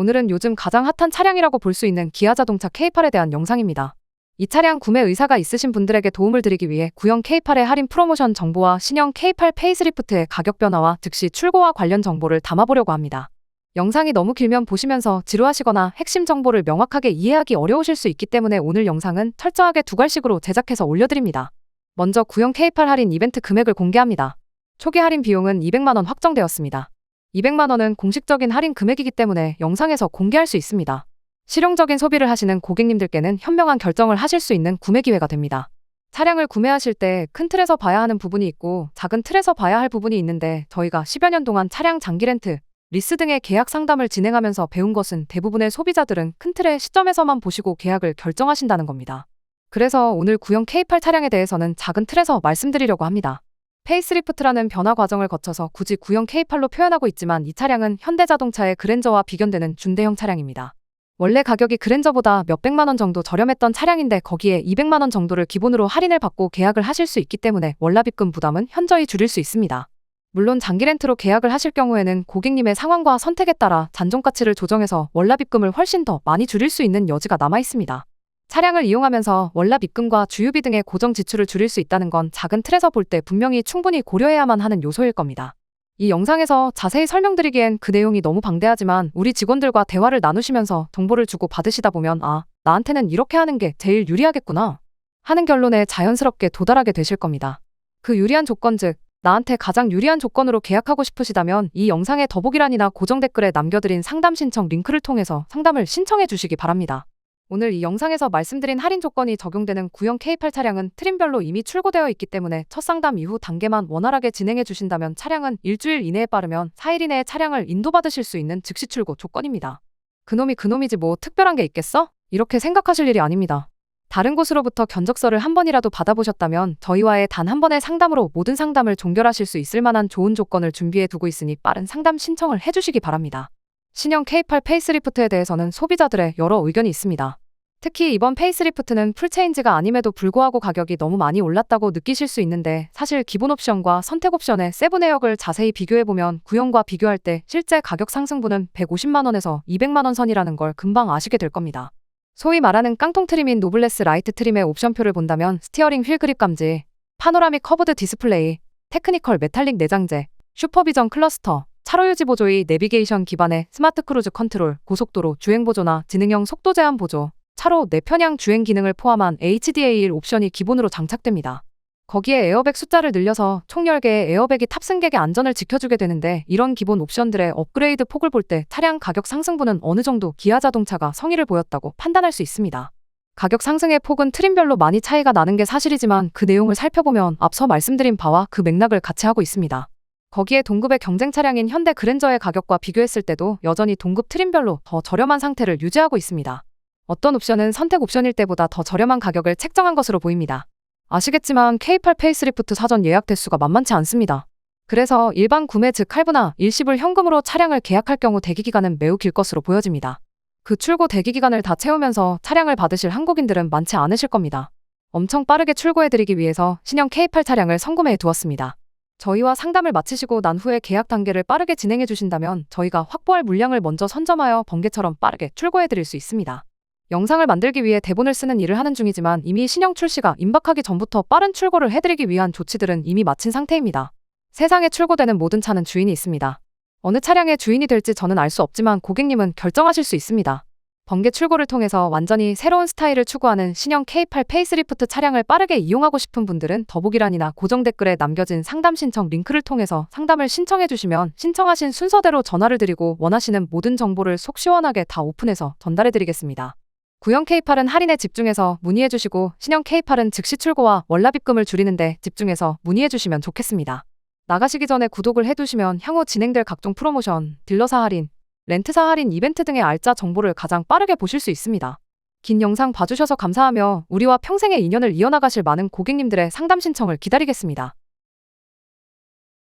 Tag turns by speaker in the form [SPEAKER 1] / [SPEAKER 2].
[SPEAKER 1] 오늘은 요즘 가장 핫한 차량이라고 볼 수 있는 기아 자동차 K8에 대한 영상입니다. 이 차량 구매 의사가 있으신 분들에게 도움을 드리기 위해 구형 K8의 할인 프로모션 정보와 신형 K8 페이스리프트의 가격 변화와 즉시 출고와 관련 정보를 담아보려고 합니다. 영상이 너무 길면 보시면서 지루하시거나 핵심 정보를 명확하게 이해하기 어려우실 수 있기 때문에 오늘 영상은 철저하게 두 갈씩으로 제작해서 올려드립니다. 먼저 구형 K8 할인 이벤트 금액을 공개합니다. 초기 할인 비용은 200만원 확정되었습니다. 200만 원은 공식적인 할인 금액이기 때문에 영상에서 공개할 수 있습니다. 실용적인 소비를 하시는 고객님들께는 현명한 결정을 하실 수 있는 구매 기회가 됩니다. 차량을 구매하실 때 큰 틀에서 봐야 하는 부분이 있고 작은 틀에서 봐야 할 부분이 있는데 저희가 10여 년 동안 차량 장기 렌트, 리스 등의 계약 상담을 진행하면서 배운 것은 대부분의 소비자들은 큰 틀의 시점에서만 보시고 계약을 결정하신다는 겁니다. 그래서 오늘 구형 K8 차량에 대해서는 작은 틀에서 말씀드리려고 합니다. 페이스리프트라는 변화 과정을 거쳐서 굳이 구형 K8로 표현하고 있지만 이 차량은 현대자동차의 그랜저와 비견되는 준대형 차량입니다. 원래 가격이 그랜저보다 몇백만 원 정도 저렴했던 차량인데 거기에 200만 원 정도를 기본으로 할인을 받고 계약을 하실 수 있기 때문에 월납입금 부담은 현저히 줄일 수 있습니다. 물론 장기 렌트로 계약을 하실 경우에는 고객님의 상황과 선택에 따라 잔존 가치를 조정해서 월납입금을 훨씬 더 많이 줄일 수 있는 여지가 남아 있습니다. 차량을 이용하면서 월납 입금과 주유비 등의 고정 지출을 줄일 수 있다는 건 작은 틀에서 볼 때 분명히 충분히 고려해야만 하는 요소일 겁니다. 이 영상에서 자세히 설명드리기엔 그 내용이 너무 방대하지만 우리 직원들과 대화를 나누시면서 정보를 주고 받으시다 보면 아, 나한테는 이렇게 하는 게 제일 유리하겠구나 하는 결론에 자연스럽게 도달하게 되실 겁니다. 그 유리한 조건 즉 나한테 가장 유리한 조건으로 계약하고 싶으시다면 이 영상의 더보기란이나 고정 댓글에 남겨드린 상담 신청 링크를 통해서 상담을 신청해 주시기 바랍니다. 오늘 이 영상에서 말씀드린 할인 조건이 적용되는 구형 K8 차량은 트림별로 이미 출고되어 있기 때문에 첫 상담 이후 단계만 원활하게 진행해 주신다면 차량은 일주일 이내에 빠르면 4일 이내에 차량을 인도받으실 수 있는 즉시 출고 조건입니다. 그놈이 그놈이지 뭐 특별한 게 있겠어? 이렇게 생각하실 일이 아닙니다. 다른 곳으로부터 견적서를 한 번이라도 받아보셨다면 저희와의 단 한 번의 상담으로 모든 상담을 종결하실 수 있을 만한 좋은 조건을 준비해 두고 있으니 빠른 상담 신청을 해주시기 바랍니다. 신형 K8 페이스리프트에 대해서는 소비자들의 여러 의견이 있습니다. 특히 이번 페이스리프트는 풀체인지가 아님에도 불구하고 가격이 너무 많이 올랐다고 느끼실 수 있는데 사실 기본 옵션과 선택 옵션의 세븐 에어를 자세히 비교해보면 구형과 비교할 때 실제 가격 상승분은 150만원에서 200만원 선이라는 걸 금방 아시게 될 겁니다. 소위 말하는 깡통 트림인 노블레스 라이트 트림의 옵션표를 본다면 스티어링 휠 그립 감지, 파노라믹 커브드 디스플레이, 테크니컬 메탈릭 내장재, 슈퍼비전 클러스터, 차로 유지 보조의 내비게이션 기반의 스마트 크루즈 컨트롤, 고속도로 주행 보조나 지능형 속도 제한 보조, 차로 내편향 주행 기능을 포함한 HDA1 옵션이 기본으로 장착됩니다. 거기에 에어백 숫자를 늘려서 총 10개의 에어백이 탑승객의 안전을 지켜주게 되는데 이런 기본 옵션들의 업그레이드 폭을 볼 때 차량 가격 상승분은 어느 정도 기아 자동차가 성의를 보였다고 판단할 수 있습니다. 가격 상승의 폭은 트림별로 많이 차이가 나는 게 사실이지만 그 내용을 살펴보면 앞서 말씀드린 바와 그 맥락을 같이 하고 있습니다. 거기에 동급의 경쟁 차량인 현대 그랜저의 가격과 비교했을 때도 여전히 동급 트림별로 더 저렴한 상태를 유지하고 있습니다. 어떤 옵션은 선택 옵션일 때보다 더 저렴한 가격을 책정한 것으로 보입니다. 아시겠지만 K8 페이스리프트 사전 예약 대수가 만만치 않습니다. 그래서 일반 구매 즉 할부나 일시불 현금으로 차량을 계약할 경우 대기 기간은 매우 길 것으로 보여집니다. 그 출고 대기 기간을 다 채우면서 차량을 받으실 한국인들은 많지 않으실 겁니다. 엄청 빠르게 출고해드리기 위해서 신형 K8 차량을 선구매해 두었습니다. 저희와 상담을 마치시고 난 후에 계약 단계를 빠르게 진행해 주신다면 저희가 확보할 물량을 먼저 선점하여 번개처럼 빠르게 출고해 드릴 수 있습니다. 영상을 만들기 위해 대본을 쓰는 일을 하는 중이지만 이미 신형 출시가 임박하기 전부터 빠른 출고를 해드리기 위한 조치들은 이미 마친 상태입니다. 세상에 출고되는 모든 차는 주인이 있습니다. 어느 차량의 주인이 될지 저는 알 수 없지만 고객님은 결정하실 수 있습니다. 번개 출고를 통해서 완전히 새로운 스타일을 추구하는 신형 K8 페이스리프트 차량을 빠르게 이용하고 싶은 분들은 더보기란이나 고정 댓글에 남겨진 상담 신청 링크를 통해서 상담을 신청해 주시면 신청하신 순서대로 전화를 드리고 원하시는 모든 정보를 속 시원하게 다 오픈해서 전달해 드리겠습니다. 구형 K8은 할인에 집중해서 문의해 주시고 신형 K8은 즉시 출고와 월납입금을 줄이는데 집중해서 문의해 주시면 좋겠습니다. 나가시기 전에 구독을 해두시면 향후 진행될 각종 프로모션, 딜러사 할인, 렌트사 할인 이벤트 등의 알짜 정보를 가장 빠르게 보실 수 있습니다. 긴 영상 봐주셔서 감사하며 우리와 평생의 인연을 이어나가실 많은 고객님들의 상담 신청을 기다리겠습니다.